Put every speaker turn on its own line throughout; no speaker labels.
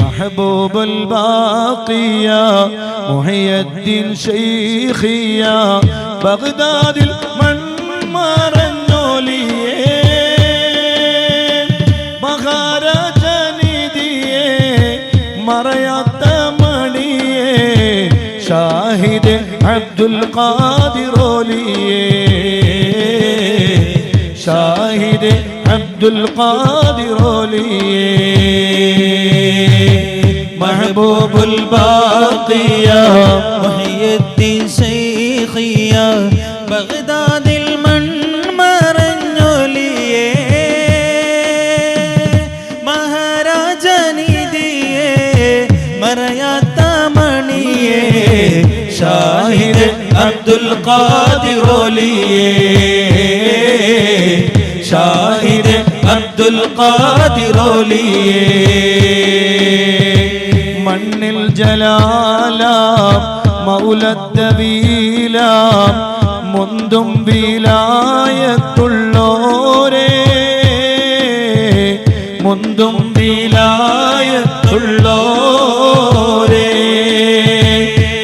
محبوب الباقية يا محي الدين شيخي بغداد المنمر النولي بغارة جنيدية مريا مانية شاهد عبد القادر ليه അബ്ദുൽ ഖാദിറോലിയേ മഹബൂബുൽ ബാഖിയ
മുഹിയുദ്ദീൻ ശൈഖിയ ബഗ്ദാദിൽ മൺ മറഞ്ഞൊലിയേ മഹാരാജനിധിയേ മറയാത്ത മണിയേ.
ഷാഹിദ് അബ്ദുൽ ഖാദിറോലിയേ ഷാ അബ്ദുൽ ഖാദിറോലിയേ മണ്ണിൽ ജലാലാം മൗലത്തവീലാം മുന്തും വീലായത്തുള്ളോരേ. മുന്തും വീലായത്തുള്ളോരേ.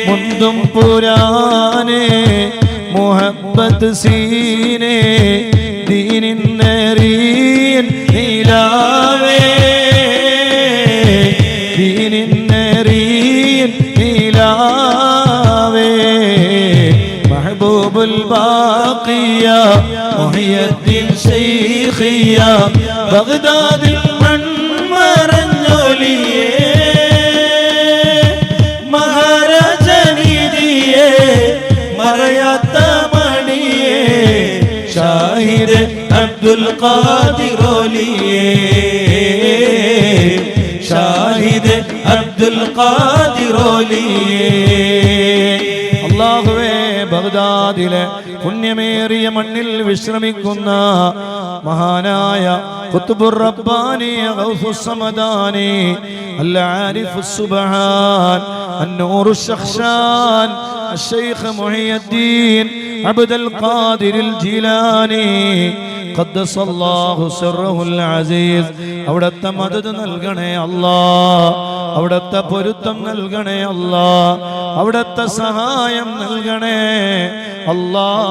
മുന്തും പുരാനേ മുഹബത്ത് സീനേ ദീനിന്നറിയൻ ദീനിന്നറിയൻ നീലാവേ. മഹബൂബുൽ ബാഖിയ മുഹിയദ്ദീൻ ശൈഖിയ ബഗ്ദാദിൽ മൺമറഞ്ഞൊലിയേ. മഹാരാജനീതിയേ عبد القادر ഷാഹിദ് അബ്ദുൽ ഖാദിറോലിയേ ഷാഹിദ് അബ്ദുൽ ഖാദിറോലിയേ അള്ളാഹുവേ ബഗ്ദാദിലെ പുണ്യമേറിയ മണ്ണിൽ വിശ്രമിക്കുന്ന മഹാനായ ഖുത്ബുർ റബ്ബാനി ഗൗസുസ് സമദാനി അൽ ആരിഫുസ് സുബ്ഹാൻ النور الشخشان الشيخ محي الدين عبد القادر الجيلاني അസീസ്. അവിടത്തെ മദത് നൽകണേ അല്ലാ. അവിടത്തെ പൊരുത്തം നൽകണേ അല്ലാ. അവിടത്തെ സഹായം നൽകണേ അല്ലാ.